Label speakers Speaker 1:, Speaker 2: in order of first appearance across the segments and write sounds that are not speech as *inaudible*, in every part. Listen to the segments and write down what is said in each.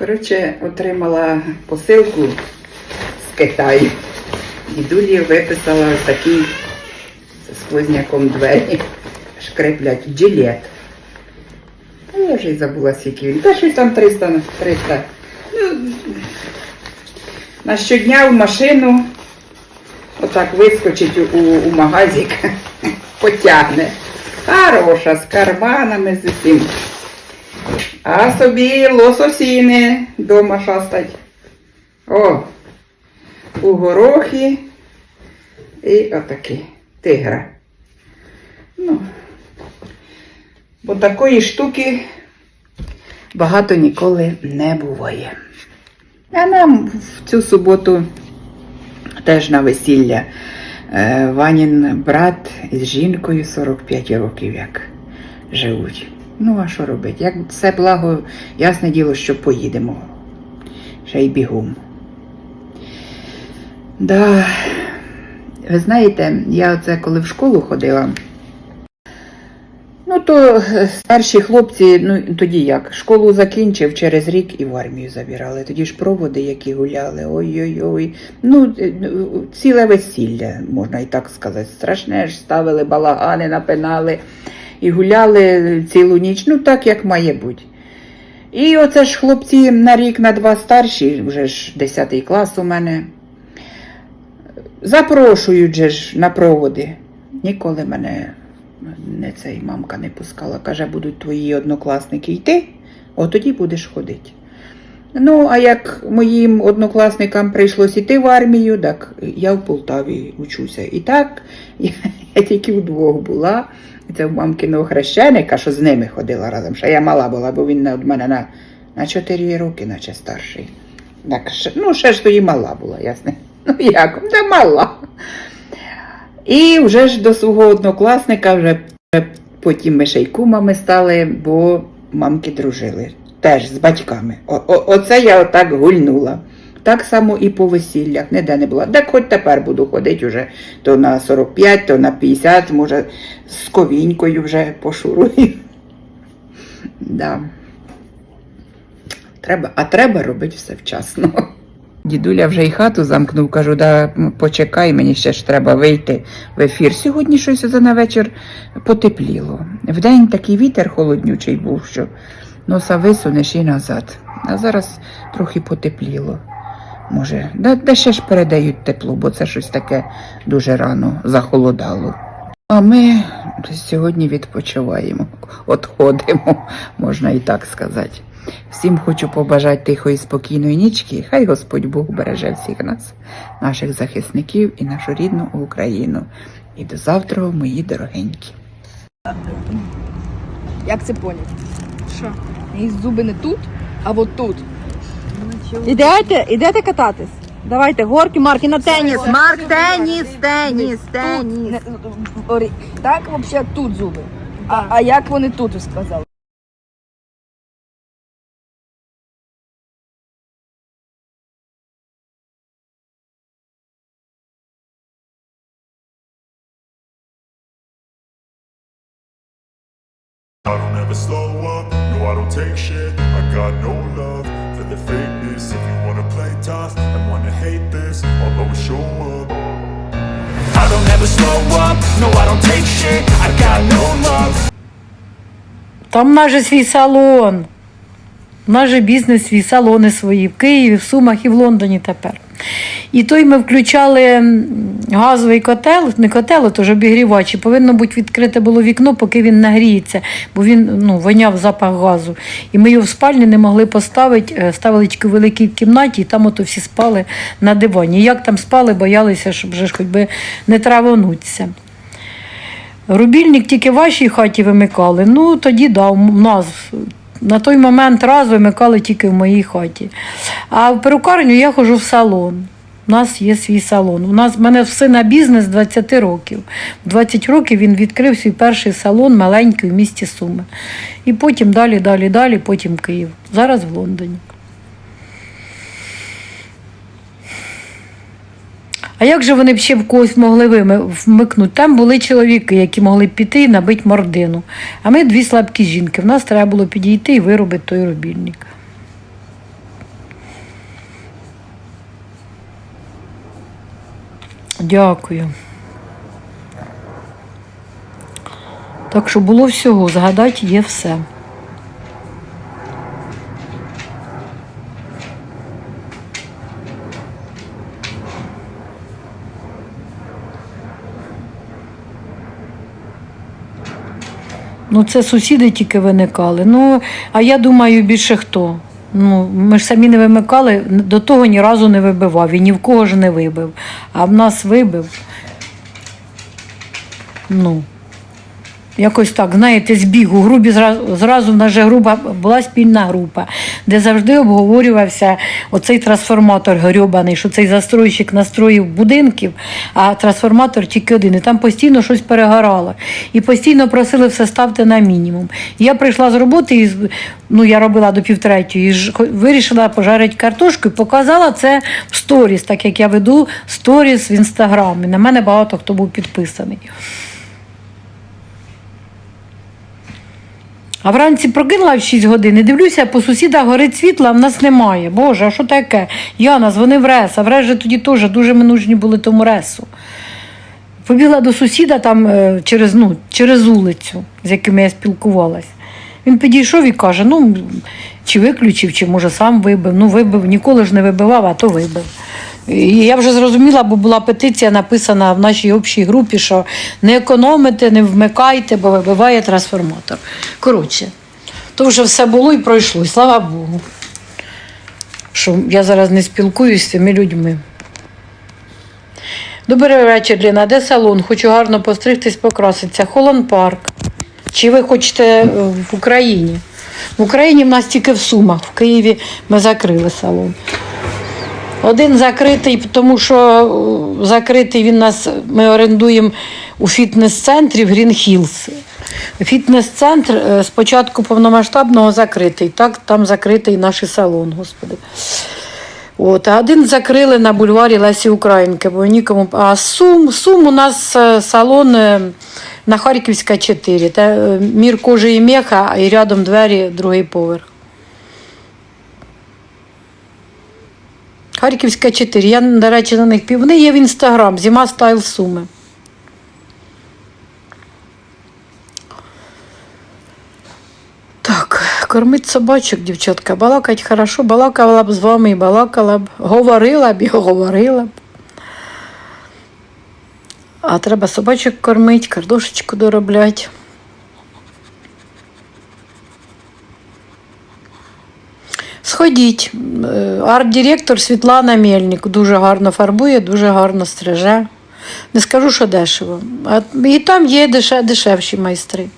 Speaker 1: Коротше, отримала посилку з Китаю. Дідулі виписала такий з сквозняком двері. Шкреплять джилет. Та я вже й забула, скільки він. Та щось там 300 на 300. Ну, на щодня в машину отак вискочить у, у магазик, *laughs* потягне. Хороша, з карманами, з усім. А собі лососіни дома шастать. О, у горохи і отакі тигра. Ну, бо такої штуки багато ніколи не буває. А нам в цю суботу теж на весілля. Е, Ванін брат із жінкою 45 років як живуть. Ну, а що робити? Як це благо, ясне діло, що поїдемо. Ще й бігом. Да. Ви знаєте, я оце коли в школу ходила, ну то е, старші хлопці, ну тоді як, школу закінчив через рік і в армію забирали. Тоді ж проводи, які гуляли, ой-ой-ой. Ну, е, ну, ціле весілля, можна і так сказати. Страшне ж ставили балагани, напинали і гуляли цілу ніч, ну так як має бути. І оце ж хлопці на рік, на два старші, вже ж 10 клас у мене. Запрошують же ж на проводи. Ніколи мене не цей мамка не пускала. Каже, будуть твої однокласники йти, от тоді будеш ходити. Ну, а як моїм однокласникам прийшлось іти в армію, так я в Полтаві учуся. І так, я, *laughs* я тільки вдвох була. Це в мамкиного хрещеника, що з ними ходила разом. Ще я мала була, бо він від мене на, на 4 роки, наче старший. Так, ну, ще ж тоді мала була, ясне. *laughs* Ну як, да мала. І вже ж до свого однокласника вже потім ми ще й кумами стали, бо мамки дружили. Теж з батьками. О, оце я отак гульнула. Так само і по весіллях, ніде не була. Так хоч тепер буду ходити вже то на 45, то на 50, може з ковінькою вже пошурую. Да. Треба, а треба робити все вчасно. Дідуля вже й хату замкнув, кажу, да почекай, мені ще ж треба вийти в ефір. Сьогодні щось за на вечір потепліло. Вдень такий вітер холоднючий був, що носа висунеш і назад. А зараз трохи потепліло. Може, де, де ще ж передають тепло, бо це щось таке дуже рано захолодало. А ми сьогодні відпочиваємо, от ходимо, можна і так сказати. Всім хочу побажати тихої спокійної нічки. Хай Господь Бог береже всіх нас, наших захисників і нашу рідну Україну. І до завтра, мої дорогенькі.
Speaker 2: Як це поняти?
Speaker 3: Що?
Speaker 2: Її зуби не тут, а от тут. Ідете, ідете кататись? Давайте, горки, Марки, на теніс. Марк, теніс, теніс, теніс. Так, взагалі, тут зуби. А, а як вони тут сказали?
Speaker 4: I don't ever slow up, no I don't take shit I got no love the fakeness If you wanna play tough and wanna hate this I'll always show up I don't ever slow up, no I don't take shit I got no love
Speaker 3: Там в нас же свій салон. У нас же бізнес свій, салони свої в Києві, в Сумах і в Лондоні тепер. І той ми включали газовий котел, не котел, а то ж обігрівач. І повинно бути відкрите було вікно, поки він нагріється, бо він ну, воняв запах газу. І ми його в спальні не могли поставити, е, ставили тільки в великій кімнаті, і там ото всі спали на дивані. Як там спали, боялися, щоб вже ж хоч би не травонутися. Рубільник тільки в вашій хаті вимикали. Ну тоді да, у нас на той момент раз вимикали тільки в моїй хаті. А в перукарню я ходжу в салон. У нас є свій салон. У нас в мене сина бізнес 20 років. В 20 років він відкрив свій перший салон маленький в місті Суми. І потім далі, далі, далі, потім Київ. Зараз в Лондоні. А як же вони б ще в когось могли вмикнути? Там були чоловіки, які могли піти і набити мордину. А ми дві слабкі жінки. В нас треба було підійти і виробити той рубільник. Дякую. Так що було всього, згадати є все. Ну, це сусіди тільки виникали. Ну, а я думаю, більше хто. Ну, ми ж самі не вимикали, до того ні разу не вибивав і ні в кого ж не вибив. А в нас вибив. Ну, якось так, знаєте, з бігу. Грубі зразу, зразу в нас же група була спільна група, де завжди обговорювався оцей трансформатор грьобаний, що цей застройщик настроїв будинків, а трансформатор тільки один. І там постійно щось перегорало. І постійно просили все ставте на мінімум. Я прийшла з роботи, і, ну я робила до півтретьої, і вирішила пожарити картошку і показала це в сторіс, так як я веду сторіс в інстаграм. І на мене багато хто був підписаний. А вранці прокинула в 6 годин і дивлюся, по сусідах горить світло, а в нас немає. Боже, а що таке? Яна, дзвонив Рес, а в Рес же тоді теж дуже ми нужні були тому Ресу. Побігла до сусіда там е, через, ну, через вулицю, з яким я спілкувалась. Він підійшов і каже: ну, чи виключив, чи може сам вибив. Ну, вибив, ніколи ж не вибивав, а то вибив. І я вже зрозуміла, бо була петиція написана в нашій общій групі, що не економите, не вмикайте, бо вибиває трансформатор. Коротше, то вже все було і пройшло, слава Богу, що я зараз не спілкуюся з цими людьми. Добрий вечір, Ліна. Де салон? Хочу гарно постригтись, покраситися. Холон парк. Чи ви хочете е, в Україні? В Україні в нас тільки в Сумах. В Києві ми закрили салон. Один закритий, тому що е, закритий він нас, ми орендуємо у фітнес-центрі в Грін Хілс. Фітнес-центр е, спочатку повномасштабного закритий. Так, там закритий наш салон, господи. От, а один закрили на бульварі Лесі Українки, бо нікому. А Сум, Сум у нас е, салон на Харківська 4. Та, мір кожи і меха, і рядом двері, другий поверх. Харківська 4. Я, до речі, на них пів. Вони є в інстаграм, зима стайл Суми. Так, кормить собачок, дівчатка. Балакать хорошо, балакала б з вами і балакала б, говорила б і говорила б. А треба собачок кормити, картошечку доробляти. Сходіть. Е, Арт-директор Світлана Мельник дуже гарно фарбує, дуже гарно стриже. Не скажу, що дешево. І там є деше- дешевші майстри.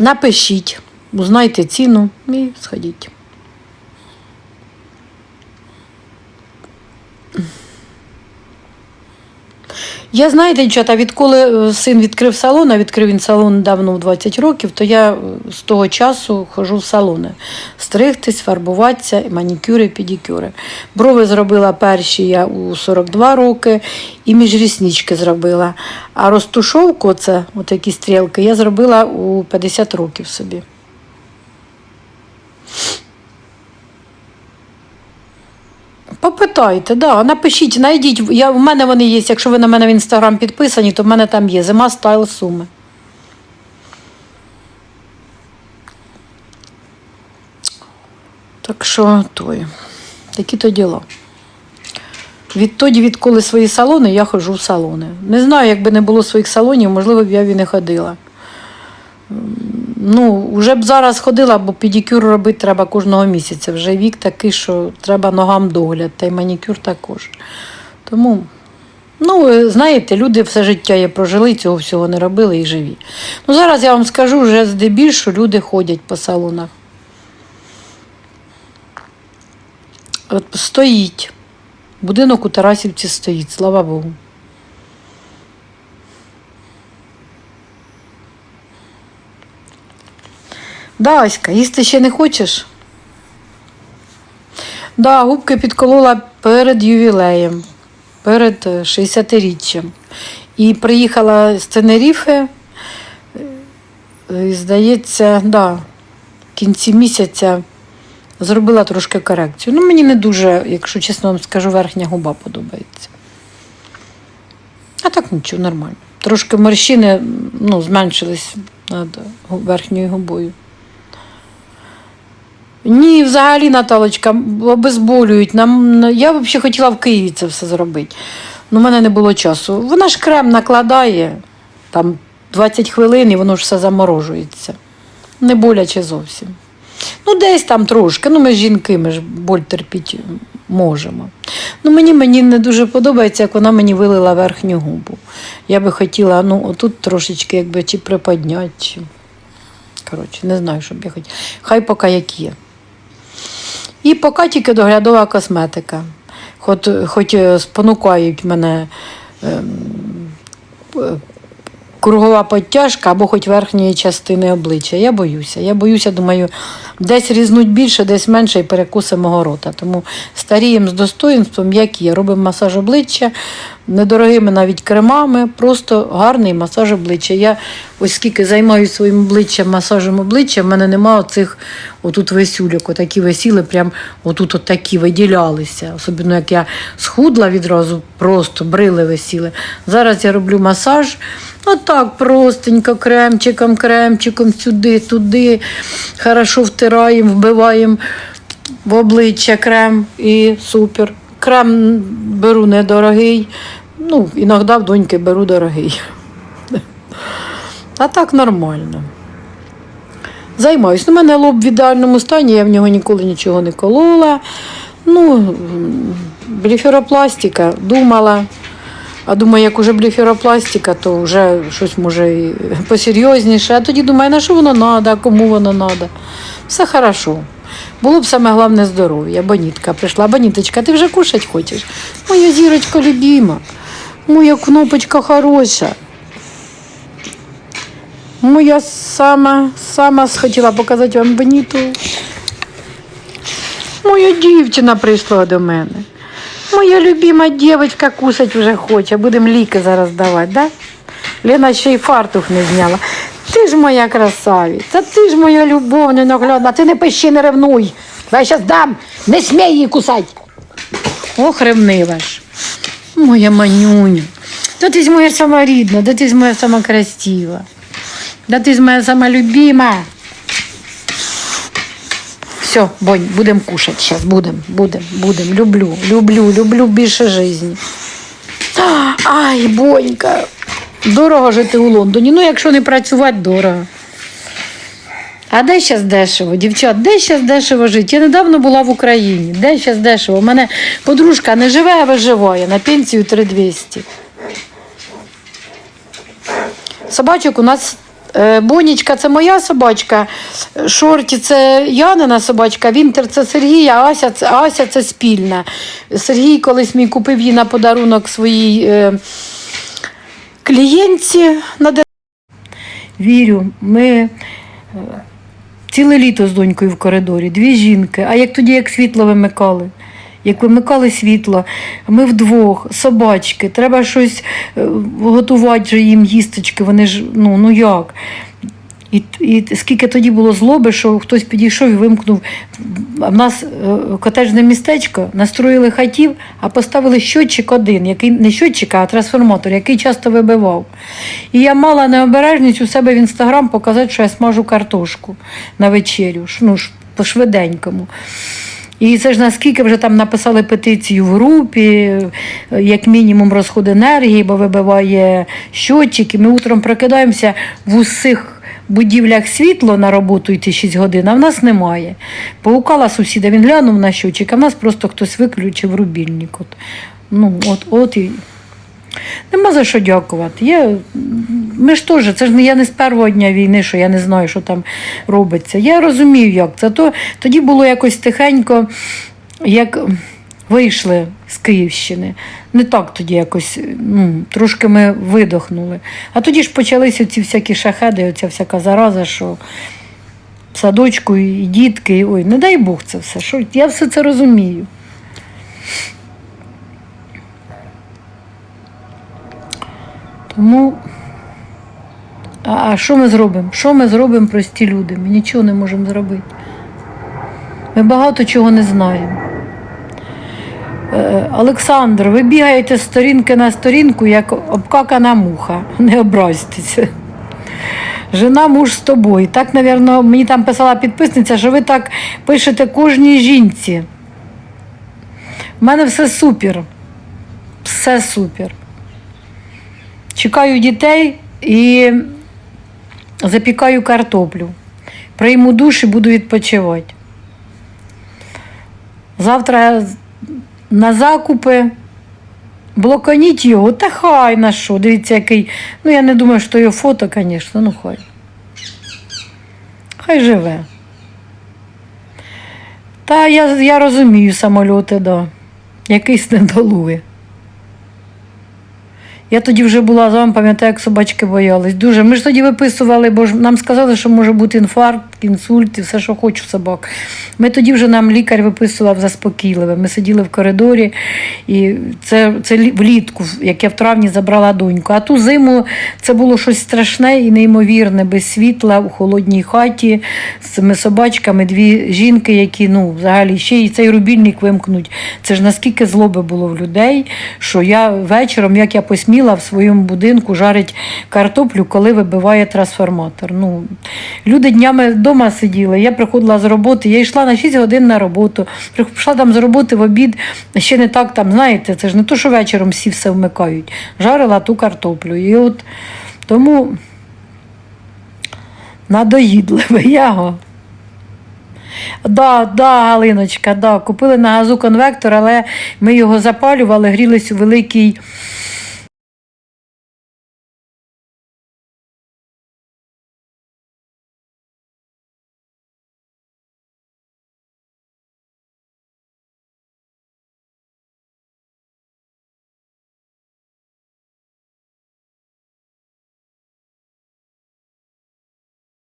Speaker 3: Напишіть, узнайте ціну і сходіть. Я знаєте, дівчата, відколи е, син відкрив салон, а відкрив він салон давно в 20 років, то я е, з того часу ходжу в салони. Стригтись, фарбуватися, манікюри, педикюри. Брови зробила перші я у 42 роки і міжріснички зробила. А розтушовку, це такі стрілки, я зробила у 50 років собі. Попитайте, да, напишіть, знайдіть. Я, в мене вони є. Якщо ви на мене в інстаграм підписані, то в мене там є зима стайл суми. Так що той. Такі то діла. Відтоді, відколи свої салони, я ходжу в салони. Не знаю, якби не було своїх салонів, можливо б я б і не ходила. Ну, вже б зараз ходила, бо педикюр робити треба кожного місяця. Вже вік такий, що треба ногам догляд, та й манікюр також. Тому, ну, знаєте, люди все життя є прожили, цього всього не робили і живі. Ну, зараз я вам скажу, вже здебільшого люди ходять по салонах. От стоїть. Будинок у Тарасівці стоїть, слава Богу. Да, Аська, їсти ще не хочеш? Да, губки підколола перед ювілеєм, перед е, 60-річчям. І приїхала з Тенеріфи, е, здається, да, в кінці місяця Зробила трошки корекцію. Ну, мені не дуже, якщо чесно вам скажу, верхня губа подобається. А так нічого, нормально. Трошки морщини ну, зменшились над верхньою губою. Ні, взагалі, Наталочка, обезболюють. Нам, я взагалі хотіла в Києві це все зробити. Ну, в мене не було часу. Вона ж крем накладає, там 20 хвилин і воно ж все заморожується. Не боляче зовсім. Ну, десь там трошки. Ну, ми ж жінки, ми ж боль терпіти можемо. Ну, мені, мені не дуже подобається, як вона мені вилила верхню губу. Я би хотіла, ну, отут трошечки якби чи приподняти, чи. Коротше, не знаю, що б я хотіла. Хай поки як є. І поки тільки доглядова косметика. Хоч, хоч е, спонукають мене ем, е, кругова підтяжка або хоч верхньої частини обличчя. Я боюся. Я боюся, думаю, десь різнуть більше, десь менше і перекуси мого рота. Тому старіємо з достоїнством, як є. Робимо масаж обличчя недорогими навіть кремами, просто гарний масаж обличчя. Я ось скільки займаюся своїм обличчям, масажем обличчя, в мене немає оцих отут весюльок, отакі висіли, прям отут от такі виділялися. Особливо як я схудла відразу, просто брили висіли. Зараз я роблю масаж. Отак простенько, кремчиком, кремчиком, сюди, туди. Хорошо втираємо, вбиваємо в обличчя крем і супер. Крем беру недорогий. Ну, іноді в доньки беру дорогий. А так нормально. Займаюсь. У мене лоб в ідеальному стані, я в нього ніколи нічого не колола. Ну, м, блефіропластика, думала. А думаю, як уже блефіропластика, то вже щось може посерйозніше. А тоді думаю, на що воно треба, кому воно треба. Все хорошо. Було б саме головне здоров'я. Бонітка прийшла. Боніточка, ти вже кушать хочеш? Моя зірочка любима, моя кнопочка хороша. Моя сама, сама хотіла показати вам Боніту. Моя дівчина прийшла до мене. Моя любима дівчинка кусать вже хоче. Будемо ліки зараз давати, да? Лена ще й фартух не зняла. Ти ж моя красавиця, ти ж моя любов ненаглядна. Ти не пищи, не ревнуй. Я зараз дам, не смій її кусати. Ох, ревнива ж. Моя манюня. Да ти ж моя сама рідна, да ти ж моя сама красива. Да ти ж моя сама любима. Все, Бонь, будемо кушати зараз, будемо, будемо, будемо. Люблю, люблю, люблю більше житті. Ай, Бонька, дорого жити у Лондоні. Ну, якщо не працювати, дорого. А де зараз дешево, дівчат, де зараз дешево жити? Я недавно була в Україні. Де зараз дешево? У мене подружка не живе, а виживає на пенсію 3200. Собачок у нас е, Бонічка це моя собачка, Шорті це Янина собачка, Вінтер це Сергій, а Ася це, Ася це спільна. Сергій колись мій купив її на подарунок своїй е, клієнтці на. Вірю, ми е, ціле літо з донькою в коридорі, дві жінки. А як тоді, як світло вимикали? Як вимикали світло, ми вдвох, собачки, треба щось е, готувати їм їсточки, вони ж, ну, ну як? І, і скільки тоді було злоби, що хтось підійшов і вимкнув. А в нас е, котеджне містечко, настроїли хатів, а поставили щотчик один, який не щотчик, а трансформатор, який часто вибивав. І я мала необережність у себе в інстаграм показати, що я смажу картошку на вечерю, ну, по швиденькому. І це ж наскільки вже там написали петицію в групі, е, як мінімум розход енергії, бо вибиває щотчик, і ми утром прокидаємося в усіх будівлях світло на роботу йти 6 годин, а в нас немає. Погукала сусіда, він глянув на щотчик, а в нас просто хтось виключив рубільник. От. Ну, от, от і Нема за що дякувати. Я, ми ж теж, це ж я не з першого дня війни, що я не знаю, що там робиться. Я розумію, як це. То, тоді було якось тихенько, як вийшли з Київщини. Не так тоді якось, ну, трошки ми видохнули. А тоді ж почалися ці всякі шахеди, оця всяка зараза, що садочку і дітки, і, ой, не дай Бог це все. Що, я все це розумію. Тому, а що ми зробимо? Що ми зробимо, прості люди? Ми нічого не можемо зробити. Ми багато чого не знаємо. Е, Олександр, ви бігаєте з сторінки на сторінку, як обкакана муха. *laughs* Не образьтеся. Жена муж з тобою. Так, напевно, мені там писала підписниця, що ви так пишете кожній жінці. У мене все супер. Все супер. Чекаю дітей і запікаю картоплю. Прийму душ і буду відпочивати. Завтра на закупи. Блоканіть його, та хай на що. Дивіться, який. Ну, я не думаю, що його фото, звісно, ну хай. Хай живе. Та я, я розумію самольоти, да. Якийсь недолуги. Я тоді вже була з вами, пам'ятаю, як собачки боялись. Дуже. Ми ж тоді виписували, бо ж нам сказали, що може бути інфаркт, інсульт і все, що хочу собак. Ми тоді вже нам лікар виписував заспокійливе. Ми сиділи в коридорі, і це, це влітку, як я в травні забрала доньку. А ту зиму це було щось страшне і неймовірне, без світла у холодній хаті з цими собачками, дві жінки, які ну, взагалі ще й цей рубільник вимкнуть. Це ж наскільки злоби було в людей, що я вечором, як я посміла в своєму будинку жарить картоплю, коли вибиває трансформатор. Ну, люди днями вдома сиділи. Я приходила з роботи, я йшла на 6 годин на роботу. Прийшла там з роботи в обід, ще не так там, знаєте, це ж не то, що вечором всі все вмикають. Жарила ту картоплю. І от тому надоїдливе *laughs* яго. Да, да, Галиночка, да. Купили на газу конвектор, але ми його запалювали, грілись у великій